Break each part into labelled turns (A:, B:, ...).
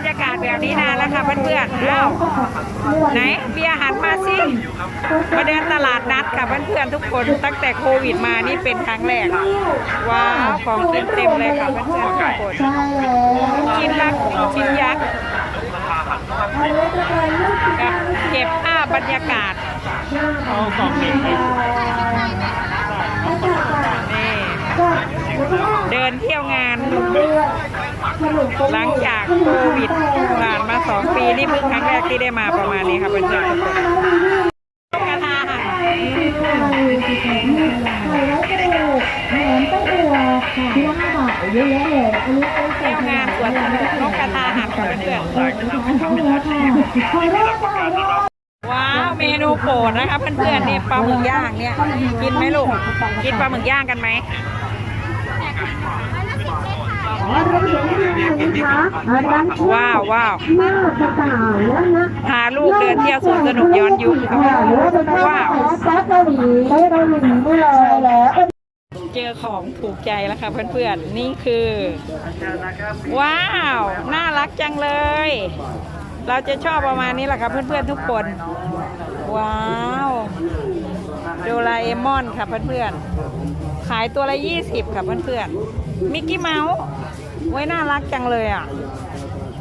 A: รยากาศแบบนี้นานแล้วค่ะเพื่อนๆอ้าวไหนเบียร์หันมาสิมาเดินตลาดนัดค่ะเพื่อนๆทุกคนตั้งแต่โควิดมานี่เป็นครั้งแรก ว้าวของเต็มเต็มๆเลยค่ะเพื่อนๆทุกคน
B: ใช่แล้ว
A: ชิ้นละชิ้นยักษ์
B: เกชิ้น
A: กับเก็บภาพบรรยากาศ
C: เอากล่องหนึ่งครับ
A: นี่เดินเที่ยวงาน หลังจากโควิดผ่านมาสองปีนี่เพิ่งครั้งแรกที่ได้มาประมาณนี้ค่ะเพื่อนๆทุกคนต้องกระทาค่ะ
B: ไข่ไว้กระดูกแหนมไส้อั่วที่ละห้าบาทเยอะแยะเลยอันนี้เป็น
A: เที่ยวงานสวนสนุกนกกระทาหันเพื่อน
B: ใช่แล้วค่ะไข่รอดไข่รอด
A: ๆว้าวเมนูโปรดนะคะเพื่อนๆนี่ปลาหมึกย่างเนี่ยกินไหมลูกกินปลาหมึกย่างกันไหม
B: ว้า
A: วว้าว
B: หาต่างๆแล้วนะ
A: พาลูกเดินเที่ยวสวนสนุกย้อนยุคค่ะ
B: หรือว่าจะเป็น
A: ว้าว
B: เกาหลีเกาหลีนี่เลยแล้ว
A: เจอของถูกใจแล้วค่ะเพื่อนๆ นี่คือ ว้าว น่ารักจังเลย เราจะชอบประมาณนี้แหละค่ะเพื่อนๆทุกคน ว้าวโดราเอมอนค่ะเพื่อนๆ ขายตัวละ 20 ค่ะเพื่อนๆ มิกกี้เมาส์ไว้น่ารักจังเลยอะ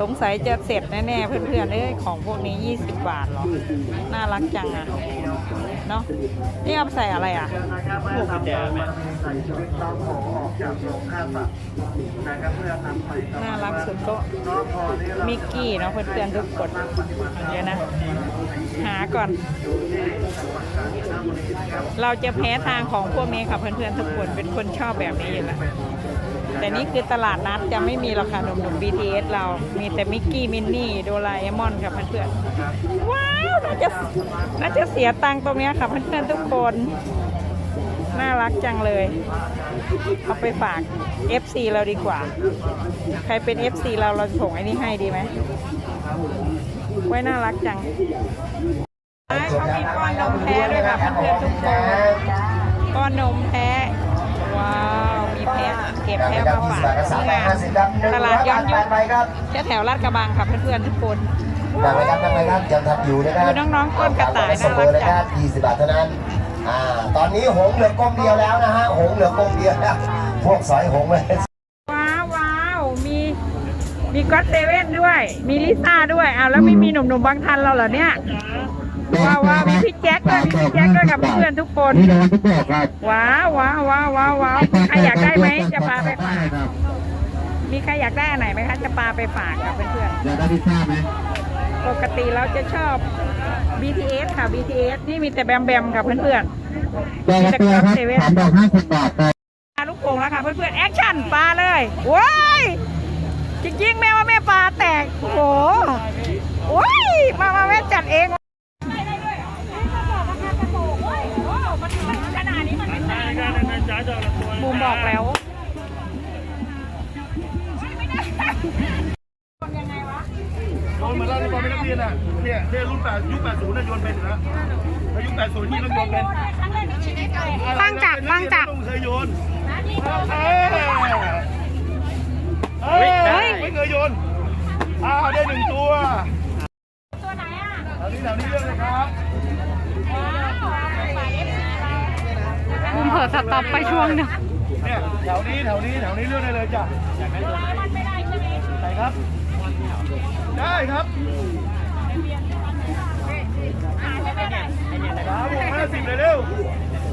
A: สงสัยจะเสร็จแน่ๆเพื่อนๆเอ้ยของพวกนี้ 20 บาทเหรอ น่ารักจังอะ เนาะนี่เอาไปใส่อะไรอะ
C: พวกกุญแจไหม
A: น่ารักสุดก็มิกกี้เนาะเพื่อนๆทุกคนเดี๋ยวนะ หาก่อน เราจะแพ้ทางของพวกนี้ค่ะเพื่อนๆทุกคนเป็นคนชอบแบบนี้อยู่แล้ว แต่นี่คือตลาดนัดจะไม่มีหรอกค่ะหนุ่มๆ BTS เรา มีแต่มิกกี้มินนี่โดราเอมอนค่ะเพื่อนๆ ว้าว น่าจะน่าจะเสียตังค์ตรงเนี้ยค่ะเพื่อนๆทุกคน น่ารักจังเลย เอาไปฝาก FC เราดีกว่า ใครเป็น FC เราเราส่งไอ้นี่ให้ดีไหมไว้น่ารักจังเขามีก้อนนมแพ้ด้วยค่ะเพื่อนๆทุกคนก้อนนมแพ้ว้าว มีแพ้ เก็บแพ้มาฝากที่งานตลาดย้อนยุค
D: ไปครับ
A: แถวๆลาดกระบังค่ะเพื่อนๆทุกคน
D: ดังไปครับดังไปครับยังทำอยู่นะครับ
A: ดูน้องๆก้นกระต่ายน่ารักจัง
D: 20 บาทเท่านั้นอ่าตอนนี้หงส์เหลือกลมเดียวแล้วนะฮะหงส์เหลือกลมเดียวแล้วพวกสอยหงส์เลย
A: ว้าวว้าวมีมีก็อตเซเว่นด้วย มีลิซ่าด้วยอ้าวแล้วไม่มีหนุ่มๆบางทันเราเหรอเนี่ยว้าวว้าวมีพี่ แจ็คด้วยมีพี่แจ็คด้วยกับเพื่อนๆทุกคน
E: นี่เราทุกบอกครับ
A: ว้าวว้าวว้าวว้าวว้าวใครอยากได้ไหมจะพาไปฝาก
E: ครับ
A: มีใครอยากได้อันไหนไหมคะจะพาไปฝากกับเพื่อน
E: อยากได้พิซซ่าไหม
A: ๆปกติเราจะชอบ BTS ค่ะ BTS นี่มีแต่แบมแบมกับเพื่อน
E: ตัวละตัวครับสามดอกห้าสิบบาทครับ
A: ๆปลาลูกโป่งแล้วค่ะเพื่อนๆแอคชั่นปลาเลยว้ายจริงๆแม่ว่าแม่ปลาแตกโอ้โหโอ้ยมามาแม่จัดเอง บูมบอกแล้ว
C: โยนเหมือนเราที่ตอนเป็นนักเรียนอะเนี่ยเนี่ยรุ่นแปดยุคแปดศูนย์น่ะโยนเป็นอยู่แล้วถ้ายุคแปดศูนย์ที่ต้องโยนเป็น
A: ตั้งจักรตั้งจักร
C: ต้องเคยโยนเอ้ยเอ้ยไม่เคยโยนอ้าวได้หนึ่งตัว
A: ตัวไหนอะ
C: แถวนี้แถวนี้เรื่องเลยครับ
A: บูมเผล อสต็อปไปช่วงหนึง
C: เนี่ยแถวนี้แถวนี้แถวนี้เลือกได้เลยจ้ะอยากได้ตัวไหน
A: มันไม่ได้ใช่ไหม
C: ใช่ครับ ได้ครับ
A: หาใช่ไหมได้
C: สามหกห้าสิบเลยเร็ว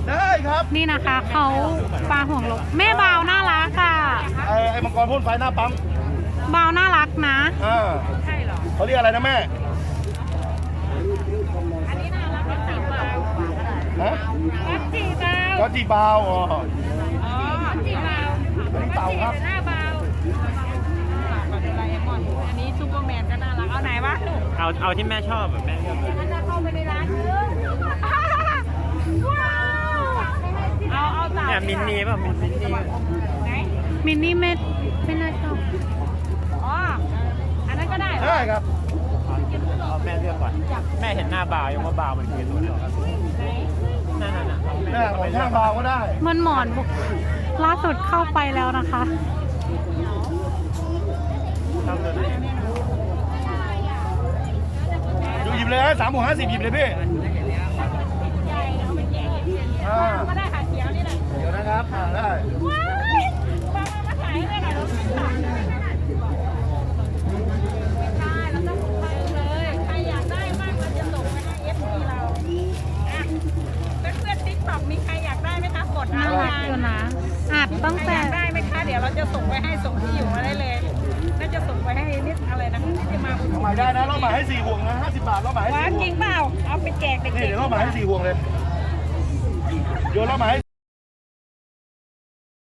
C: ได้ครับ
F: นี่นะคะเขาปลาห่วงลบแม่บาวน่ารักค่ะ
C: ไอ้ไอ้มังกรพ่นไฟหน้าปั๊ม
F: บาวน่ารักนะ
C: อ่า
A: ใช่เหรอ
C: เขาเรียกอะไรนะแม่
A: อันนี้น่ารักก็สีเบา
C: ฮะ
A: ก็สีเบา
C: ก็จีบาวอ๋อ
A: อ๋อสีเบา
C: อันนี้เต่าครับ
A: หน้าเบาโดราเอมอนอันนี้ซูเปอร์แมนก็น่ารัก เอาไหนวะลูก
C: เอาเอาที่แม่ชอบแบบแม่ชอบ
A: อันจะเข้าไปในร้านนึงว้าวเอาเอาสาม
C: เนี่ยมินนี่ป่ะมินนี่
A: ไหน
F: มินนี่เม็ดไม่น่าชอบ
A: อ๋ออันนั้นก็ได้เหรอ
C: ได้ครับเอาแม่เลือกก่อน แม่เห็นหน้าบาวยังว่าบาวมันคือตัวไหนนั่นน่ะน่ะ แม่ผมช่างเบาก็ได้
F: มันหมอนบุกล่าสุดเข้าไปแล้วนะคะ
A: ดูห
C: ยิบ
A: เลยสามหกห้าสิบหยิบเลยพี่ หมา
C: ยได้นะรอบหมายให้สี่ห่วงนะห้าสิบบาทรอบหมายให้สี่ห่
A: จริ
C: ง
A: เปล่า เอาไปแจกไป
C: นี่เดี๋ยวรอบหมายให้สี่ห่วงเลยโยนรอบหมาย